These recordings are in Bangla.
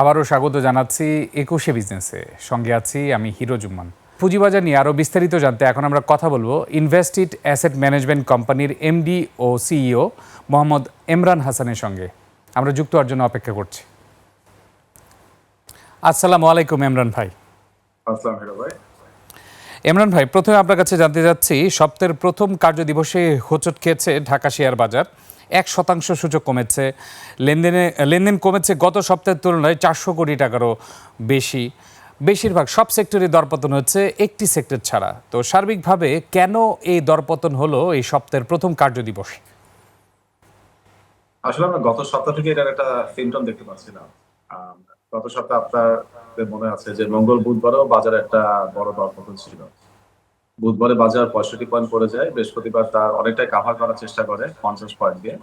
আবারও স্বাগত জানাচ্ছি একুশে বিজনেসে। সঙ্গে আছি আমি হিরো জুম্মান। পুঁজিবাজার নিয়ে আরও বিস্তারিত জানতে এখন আমরা কথা বলব ইনভেস্টিড অ্যাসেট ম্যানেজমেন্ট কোম্পানির এমডি ও সিইও মোহাম্মদ এমরান হাসানের সঙ্গে। আমরা যুক্ত হওয়ার জন্য অপেক্ষা করছি। আসসালামু আলাইকুম এমরান ভাই। আসসালাম ভাই। ইমরান ভাই, প্রথমে আপনার কাছে জানতে যাচ্ছি সপ্তাহের প্রথম কার্যদিবসে হোচট খেয়েছে ঢাকা শেয়ার বাজার। এক শতাংশ সূচক কমেছে। লেনদেনে, লেনদেন কমেছে গত সপ্তাহের তুলনায় চারশো কোটি টাকারও বেশি। বেশিরভাগ সব সেক্টরে দরপতন হচ্ছে একটি সেক্টর ছাড়া। তো সার্বিকভাবে কেন এই দরপতন হলো এই সপ্তাহের প্রথম কার্যদিবসে আসলে আমরা গত সপ্তাহ থেকে এটার একটা সিমটম দেখতে পাচ্ছিলাম। গত সপ্তাহে আপনার মনে আছে যে মঙ্গল বুধবারও বাজারে একটা বড় দরপতন ছিল। বুধবারে বাজার পঁয়ষট্টি পয়েন্ট পড়ে যায় বৃহস্পতিবার তার অনেকটাই কাভার করার চেষ্টা করে পঞ্চাশ পয়েন্ট দিয়ে।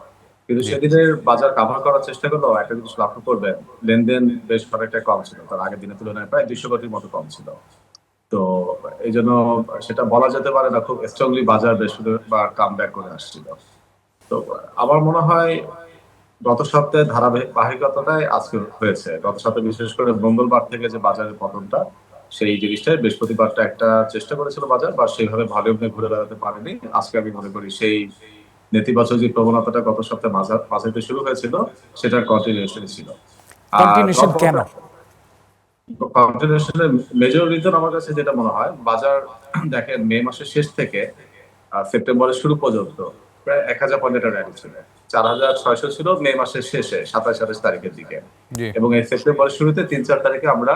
কিন্তু সেদিনের বাজার কাভার করার চেষ্টা করলেও একটা জিনিস লক্ষ্য করবেন লেনদেন বেশ অনেকটাই কম ছিল। তার আগের দিনের তুলনায় প্রায় দুশো কোটির মতো কম ছিল। তো এই জন্য সেটা বলা যেতে পারে না খুব স্ট্রংলি বাজার বৃহস্পতিবার কাম ব্যাক করে আসছিল। তো আমার মনে হয় গত সপ্তাহে ধারাবাহিকতাটাই আজকে হয়েছে। গত সপ্তাহে বিশেষ করে মঙ্গলবার থেকে যে বাজারের পতনটা সেই জিনিসটাই বৃহস্পতিবারটা একটা চেষ্টা করেছিল বাজার বা সেইভাবে ভলিউম নিয়ে ঘুরে বেড়াতে পারেনি। আজকে আমি মনে করি সেই নেতিবাচক যে প্রবণতাটা গত সপ্তাহে বাজার বাজারে শুরু হয়েছিল সেটার কন্টিনিউশন ছিল। কন্টিনিউশন কেন? কন্টিনিউশনের মেজর রিজন আমার কাছে যেটা মনে হয় বাজার দেখেন মে মাসের শেষ থেকে সেপ্টেম্বরের শুরু পর্যন্ত প্রায় এক হাজার পয়েন্টের র্যালি ছিল। চার হাজার ছয়শো ছিল মে মাসের শেষে সাতাশ আঠাশ তারিখের দিকে। এবং এই সেপ্টেম্বরের শুরুতে তিন চার তারিখে আমরা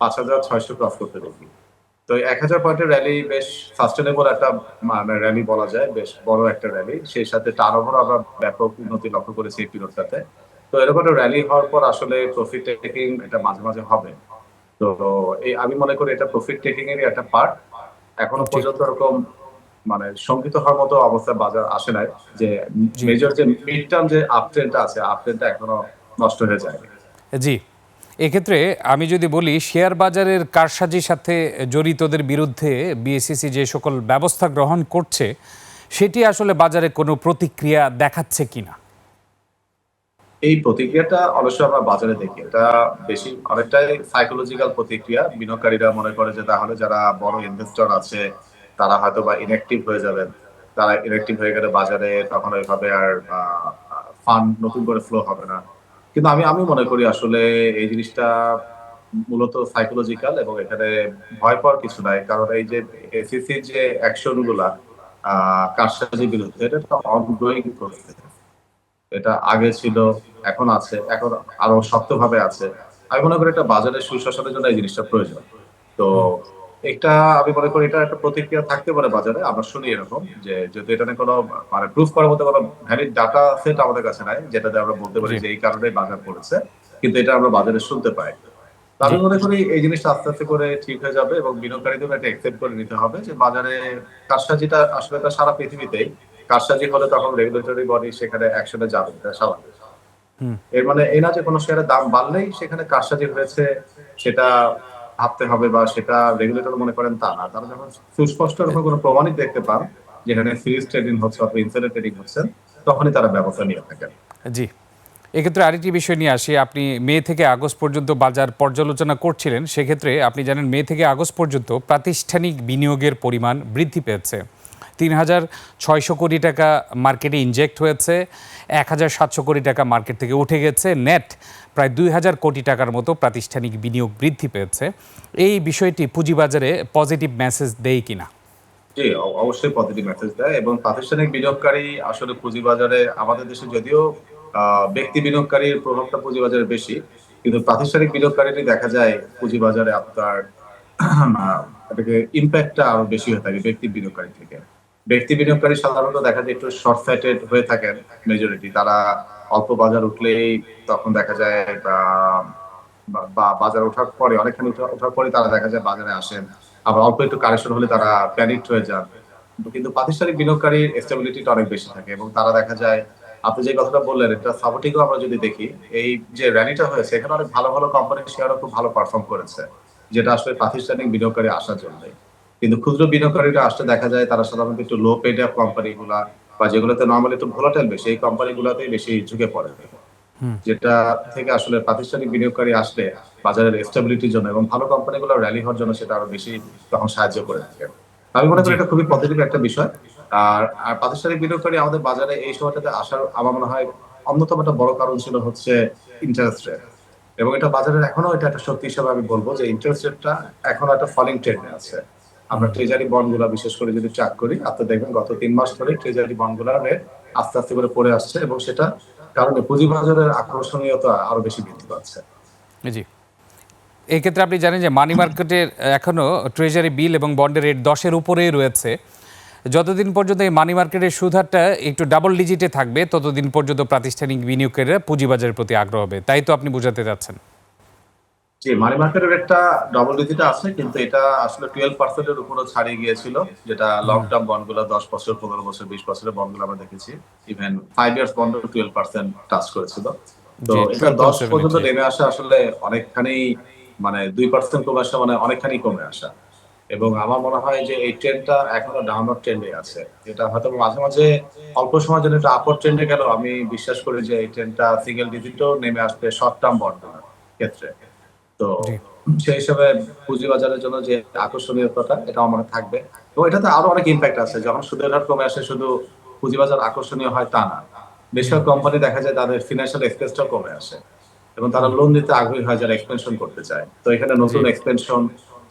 পাঁচ হাজার ছয়শো ক্রস করতে দেখি। তো এক হাজার পয়েন্টের র্যালি বেশ সাস্টেনেবল একটা মানে র্যালি বলা যায় বেশ বড় একটা র্যালি সেই সাথে টার্ন আমরা ব্যাপক উন্নতি লক্ষ্য করেছি এই পিরিয়ডটাতে তো এরকম একটা র্যালি হওয়ার পর আসলে প্রফিট টেকিং এটা মাঝে মাঝে হবে। তো এই আমি মনে করি এটা প্রফিট টেকিং এরই একটা পার্ট এখনও পর্যন্ত এরকম মানে শঙ্কিত হওয়ার মতো অবস্থা বাজার আসে নাই যে মেজর যে মিড টার্ম যে আপ ট্রেন্ডটা আছে আপ ট্রেন্ডটা এখনও নষ্ট হয়ে যায় জি। এক্ষেত্রে আমি যদি বলি শেয়ার বাজারের কারসাজির সাথে জড়িতদের বিরুদ্ধে বিএসসিসি যে সকল ব্যবস্থা গ্রহণ করছে সেটি আসলে বাজারে কোনো প্রতিক্রিয়া দেখাচ্ছে কিনা? এই প্রতিক্রিয়াটা অবশ্যই আমরা বাজারে দেখি। এটা বেশি অনেকটাই সাইকোলজিক্যাল প্রতিক্রিয়া। বিনিয়োগকারীরা মনে করে যে তাহলে যারা বড় ইনভেস্টর আছে তারা হয়তো বা ইনঅ্যাক্টিভ হয়ে যাবেন। তারা ইনঅ্যাক্টিভ হয়ে গেলে বাজারে তখন ওইভাবে আর ফান্ড নতুন করে ফ্লো হবে না। কিন্তু আমি আমি মনে করি আসলে এই জিনিসটা মূলত সাইকোলজিক্যাল এবং এখানে ভয় পাওয়ার কিছু নাই। কারণ এই যে এসিসির যে অ্যাকশনগুলা কারসাজির বিরুদ্ধে, এটা একটা অনগোয়িং প্রসেস এটা আগে ছিল, এখন আছে, এখন আরও শক্তভাবে আছে। আমি মনে করি এটা বাজারের সুশাসনের জন্য এই জিনিসটা প্রয়োজন। তো এটা আমি মনে করি এটা একটা প্রতিক্রিয়া থাকতে পারে বাজারে। আমরা শুনি এরকম যে যদি এটা নিয়ে কোনো মানে প্রুফ করার মতো কোনো ভ্যালিড ডাটা সেট আমাদের কাছে নাই যেটাতে আমরা বলতে পারি যে এই কারণে বাজার পড়েছে কিন্তু এটা আমরা বাজারে শুনতে পাই। আমি মনে করি এই জিনিসটা আস্তে আস্তে করে ঠিক হয়ে যাবে এবং বিনিয়োগকারীদের এটা একসেপ্ট করে নিতে হবে যে বাজারে কারসাজিটা আসলে এটা সারা পৃথিবীতেই কারসাজি হলে তখন রেগুলেটরি বডি সেখানে অ্যাকশনে যাবে এটা স্বাভাবিক। এর মানে এই না যে কোনো শেয়ারের দাম বাড়লেই সেখানে কারসাজি হয়েছে সেটা ভাবতে হবে বা সেটা রেগুলেটর মনে করেন তা না। তারা যখন সুস্পষ্ট রকম কোনো প্রমাণিত দেখতে পান যেখানে ফ্রিজ ট্রেডিং হচ্ছে অথবা ইনসাইডার ট্রেডিং হচ্ছে, তখনই তারা ব্যবস্থা নিয়ে থাকেন। জি। এক্ষেত্রে আরেকটি বিষয় নিয়ে আসি। আপনি মে থেকে আগস্ট পর্যন্ত বাজার পর্যালোচনা করছিলেন, সেক্ষেত্রে আপনি জানেন মে থেকে আগস্ট পর্যন্ত প্রাতিষ্ঠানিক বিনিয়োগের পরিমাণ বৃদ্ধি পেয়েছে। তিন হাজার ছয়শো কোটি টাকা মার্কেটে ইনজেক্ট হয়েছে এক হাজার সাতশো কোটি টাকা মার্কেট থেকে উঠে গেছে। নেট প্রায় দুই হাজার কোটি টাকার মতো প্রাতিষ্ঠানিক বিনিয়োগ বৃদ্ধি পেয়েছে। এই বিষয়টি পুঁজিবাজারে পজিটিভ মেসেজ দেয় কিনা? জি অবশ্যই পজিটিভ মেসেজ দেয় এবং প্রাতিষ্ঠানিক বিনিয়োগকারী আসলে পুঁজিবাজারে আমাদের দেশে যদিও ব্যক্তি বিনিয়োগকারীর প্রভাবটা পুঁজিবাজারে বেশি, কিন্তু প্রাতিষ্ঠানিক বিনিয়োগকারীরই দেখা যায় পুঁজিবাজারে আপনার এটাকে ইম্প্যাক্টটা আরও বেশি হয়ে থাকে ব্যক্তি বিনিয়োগকারী থেকে। ব্যক্তি বিনিয়োগকারী সাধারণত দেখা যায় একটু শর্ট সাইটেড হয়ে থাকেন মেজরিটি তারা অল্প বাজার উঠলেই তখন দেখা যায় বা- বাজার ওঠার পরে, অনেকখানি ওঠার পরে তারা দেখা যায় বাজারে আসেন। আবার অল্প একটু কারেকশন হলে তারা প্যানিক হয়ে যান। কিন্তু প্রাতিষ্ঠানিক বিনিয়োগকারীর স্টেবিলিটিটা অনেক বেশি থাকে এবং তারা দেখা যায়, আপনি যে কথাটা বললেন, এটা সাপোর্টিংও আমরা যদি দেখি, এই যে র্যালিটা হয়েছে, এখানে অনেক ভালো ভালো কোম্পানির শেয়ারও খুব ভালো পারফর্ম করেছে। যেটা আসলে প্রাতিষ্ঠানিক বিনিয়োগকারী আসার জন্য কিন্তু ক্ষুদ্র বিনিয়োগকারীরা আসতে দেখা যায় তারা সাধারণত একটু লো পেড কোম্পানি গুলা বা যেগুলোতে নর্মালি একটু ভোলাটাইল বেশি এই কোম্পানি গুলাতেই বেশি ঝুঁকে পড়ে। যেটা থেকে আসলে প্রাতিষ্ঠানিক বিনিয়োগকারী আসলে বাজারের স্টেবিলিটির জন্য এবং ভালো কোম্পানিগুলো র্যালি হওয়ার জন্য সেটা আরও বেশি তখন সাহায্য করে থাকে। আমি মনে করি এটা খুবই পজিটিভ একটা বিষয়। আর আর প্রাতিষ্ঠানিক বিনিয়োগকারী আমাদের বাজারে এই সময়টাতে আসার আমার মনে হয় অন্যতম একটা বড় কারণ ছিল হচ্ছে ইন্টারেস্ট রেট এবং এটা বাজারের এখনও এটা একটা সত্যি হিসাবে আমি বলব যে ইন্টারেস্ট রেটটা এখনও একটা ফলিং ট্রেন্ডে আছে। আমরা ট্রেজারি বন্ডগুলা বিশেষ করে যদি ট্র্যাক করি, আপনি দেখবেন গত তিন মাস ধরে ট্রেজারি বন্ডগুলার রেট আস্তে আস্তে করে পড়ে আসছে এবং সেটা কারণে পুঁজিবাজারের আকর্ষণীয়তা আরও বেশি বৃদ্ধি পাচ্ছে। জি। এই ক্ষেত্রে আপনি জানেন যে মানি মার্কেটের এখনও ট্রেজারি বিল এবং বন্ডের রেট দশের উপরেই রয়েছে। যতদিন পর্যন্ত এই মানি মার্কেটের সুদহারটা একটু ডাবল ডিজিটে থাকবে ততদিন পর্যন্ত প্রাতিষ্ঠানিক বিনিয়োগকারীরা পুঁজিবাজারের প্রতি আগ্রহ হবে। তাই তো আপনি বোঝাতে চাচ্ছেন? জি মানি মার্কেটের একটা ডবল ডিজিট আছে কিন্তু এটা আসলে টুয়েলভ পার্সেন্টের উপরও ছাড়িয়ে গিয়েছিল যেটা লং টার্ম বন্ডগুলো দশ বছর পনেরো বছর বিশ বছরের বন্ডগুলো আমরা দেখেছি। Even five years bond twelve percent touch করেছিল। তো এটা দশ পর্যন্ত নেমে আসা আসলে অনেকখানি মানে দুই পার্সেন্ট কমে আসা মানে অনেকখানি কমে আসা। এবং আমার মনে হয় যে এই ট্রেন্ডটা এখনও ডাউনওয়ার্ড ট্রেন্ডে আছে। এটা হয়তো মাঝে মাঝে অল্প সময়ের জন্য একটা আপওয়ার্ড ট্রেন্ডে গেল আমি বিশ্বাস করি যে এই ট্রেন্ডটা সিঙ্গেল ডিজিটও নেমে আসবে শর্ট টার্ম বন্ড ক্ষেত্রে। তো সেই হিসাবে পুঁজিবাজারের জন্য যে আকর্ষণীয়তাটা এটা আমার মনে থাকবে। এবং এটাতে আরও অনেক ইম্প্যাক্ট আছে। যখন সুদের হার কমে আসে শুধু পুঁজিবাজার আকর্ষণীয় হয় তা না। বেশিরভাগ কোম্পানি দেখা যায় তাদের ফিনান্সিয়াল এক্সপেন্সটাও কমে আসে। এবং তারা লোন দিতে আগ্রহী হয় যারা এক্সপেনশন করতে চায়। তো এখানে নতুন এক্সপেনশন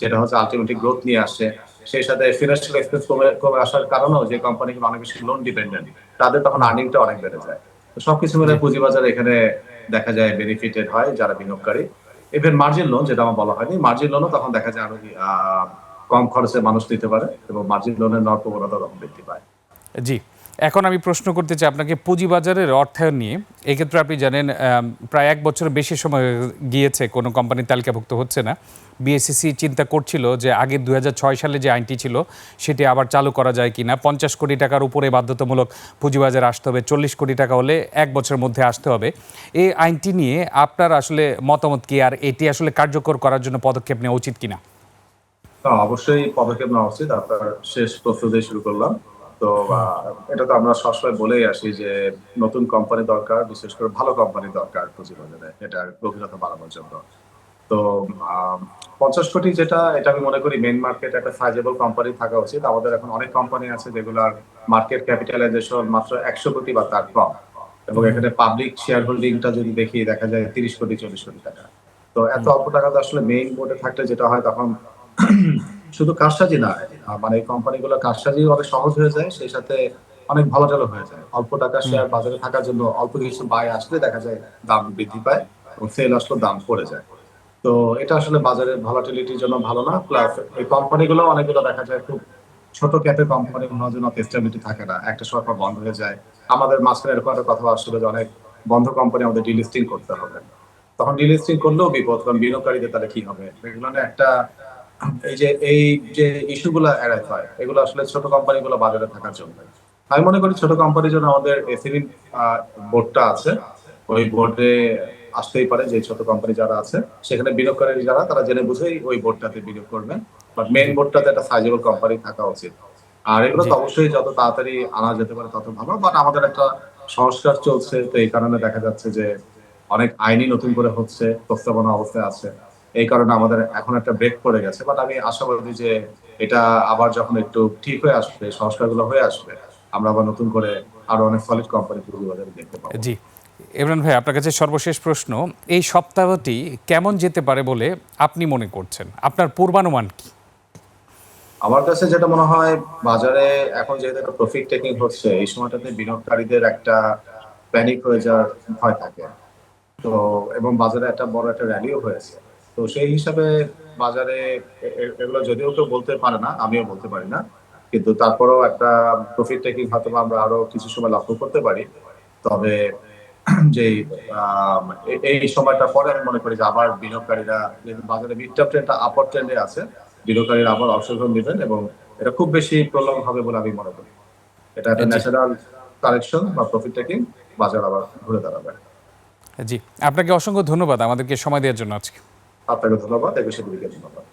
যেটা হচ্ছে আলটিমেটলি গ্রোথ নিয়ে আসে সেই সাথে ফিনান্সিয়াল এক্সপেন্স কমে কমে আসার কারণেও যে কোম্পানিগুলো অনেক বেশি লোন ডিপেন্ডেন্ট তাদের তখন আর্নিংটা অনেক বেড়ে যায়। তো সবকিছু মিলে পুঁজিবাজার এখানে দেখা যায় বেনিফিটেড হয় যারা বিনিয়োগকারী। ইভেন মার্জিন লোন যেটা আমার বলা হয়নি মার্জিন লোনও তখন দেখা যায় আরও কম খরচে মানুষ নিতে পারে এবং মার্জিন লোনের নেওয়ার প্রবণতা তখন বৃদ্ধি পায়। জি। এখন আমি প্রশ্ন করতে চাই আপনাকে পুঁজিবাজারের অর্থায়ন নিয়ে। এক্ষেত্রে আপনি জানেন প্রায় এক বছর বেশি সময় গিয়েছে, কোনো কোম্পানি তালিকাভুক্ত হচ্ছে না। বিএসসিসি চিন্তা করছিল যে আগে দুহাজার ছয় সালে যে আইনটি ছিল, সেটি আবার চালু করা যায় কিনা। পঞ্চাশ কোটি টাকার উপরে বাধ্যতামূলক পুঁজিবাজারে আসতে হবে। চল্লিশ কোটি টাকা হলে এক বছরের মধ্যে আসতে হবে। এই আইনটি নিয়ে আপনার আসলে মতামত কি? আর এটি আসলে কার্যকর করার জন্য পদক্ষেপ নেওয়া উচিত কিনা? অবশ্যই পদক্ষেপ নেওয়া উচিত। আপনার শেষ প্রশ্ন দিয়ে শুরু করলাম। তো এটা তো আমরা সবসময় বলেই আসি যে নতুন কোম্পানি দরকার, বিশেষ করে ভালো কোম্পানি দরকার পুঁজিবাজারে এটা গভীরতা বাড়ানোর জন্য। তো পঞ্চাশ কোটি যেটা, এটা আমি মনে করি মেন মার্কেট একটা সাইজেবল কোম্পানি থাকা উচিত। আমাদের এখন অনেক কোম্পানি আছে যেগুলোর মার্কেট ক্যাপিটালাইজেশন মাত্র একশো কোটি বা তার কম। এবং এখানে পাবলিক শেয়ার হোল্ডিংটা যদি দেখি, দেখা যায় তিরিশ কোটি, চল্লিশ কোটি টাকা। তো এত অল্প টাকা তো আসলে মেইন বোর্ডে থাকলে যেটা হয় তখন শুধু কারসাজি না মানে এই কোম্পানিগুলো কারসাজি অনেক সহজ হয়ে যায় সেই সাথে অনেক ভালো ভলাটালও হয়ে যায়। অল্প টাকা শেয়ার বাজারে থাকার জন্য অল্প কিছু বাই আসলে দেখা যায় দাম বৃদ্ধি পায় এবং সেল আসলে দাম পড়ে যায়। তো এটা আসলে বাজারের ভলাটিলিটির জন্য ভালো না প্লাস এই কোম্পানিগুলো অনেকগুলো দেখা যায় খুব ছোট ক্যাপের কোম্পানি হওয়ার জন্য স্টেবিলিটি থাকে না। একটা সময় পর বন্ধ হয়ে যায়। আমাদের মাঝখানে এরকম একটা কথা আসলে যে অনেক বন্ধ কোম্পানি আমাদের ডিলিস্টিং করতে হবে। তখন ডিলিস্টিং করলেও বিপদ কারণ বিনিয়োগকারীদের তাহলে কি হবে? এগুলো একটা এই যে এই যে ইস্যুগুলো এড়াইতে হয় এগুলো আসলে ছোট কোম্পানিগুলো বাজারে থাকার জন্য। আমি মনে করি ছোট কোম্পানির জন্য আমাদের এসিবি বোর্ডটা আছে। ওই বোর্ডে আসতেই পারে যে ছোট কোম্পানি যারা আছে। সেখানে বিনিয়োগকারী যারা তারা জেনে বুঝেই ওই বোর্ডটাতে বিনিয়োগ করবেন। বাট মেইন বোর্ডটাতে একটা সাইজেবল কোম্পানি থাকা উচিত। আর এগুলো তো অবশ্যই যত তাড়াতাড়ি আনা যেতে পারে তত ভালো। বাট আমাদের একটা সংস্কার চলছে তো এই কারণে দেখা যাচ্ছে যে অনেক আইনি নতুন করে হচ্ছে প্রস্তাবনা অবস্থায় আছে। এই কারণে আমাদের এখন একটা ব্রেক পড়ে গেছে বাট আমি আশাবাদী যে এটা আবার যখন একটু ঠিক হয়ে আসবে সংস্কারগুলো হয়ে আসবে আমরা আবার নতুন করে আরও অনেক সলিড কোম্পানি পুঁজিবাজারে দেখতে পাবো। জি। ইমরান ভাই আপনার কাছে সর্বশেষ প্রশ্ন এই সপ্তাহটি কেমন যেতে পারে বলে আপনি মনে করছেন? আপনার পূর্বানুমান কি? আমার কাছে যেটা মনে হয় বাজারে এখন যেহেতু একটা প্রফিট টেকিং হচ্ছে এই সময়টাতে বিনিয়োগকারীদের একটা প্যানিক হয়ে যাওয়ার ভয় থাকে। তো এবং বাজারে একটা বড় একটা র্যালিও হয়েছে। তো সেই হিসাবে বাজারে এগুলো যদিও কেউ বলতে পারে না আমিও বলতে পারি না। কিন্তু তারপরেও একটা প্রফিট টেকিং হয়তো আমরা আরও কিছু সময় লক্ষ্য করতে পারি। তবে যে এই সময়টা পরে আমি মনে করি যে আবার বিনিয়োগকারীরা বাজারে মিড টার্ম ট্রেন্ডটা আপার ট্রেন্ডে আছে বিনিয়োগকারীরা আবার অংশগ্রহণ নেবেন এবং এটা খুব বেশি প্রলং হবে বলে আমি মনে করি। এটা একটা। ন্যাচারাল কারেকশন বা প্রফিট টেকিং বাজার আবার ঘুরে দাঁড়াবে। জি আপনাকে অসংখ্য ধন্যবাদ আমাদেরকে সময় দেওয়ার জন্য আজকে। আপনাকে ধন্যবাদ একুশে দিকে ধন্যবাদ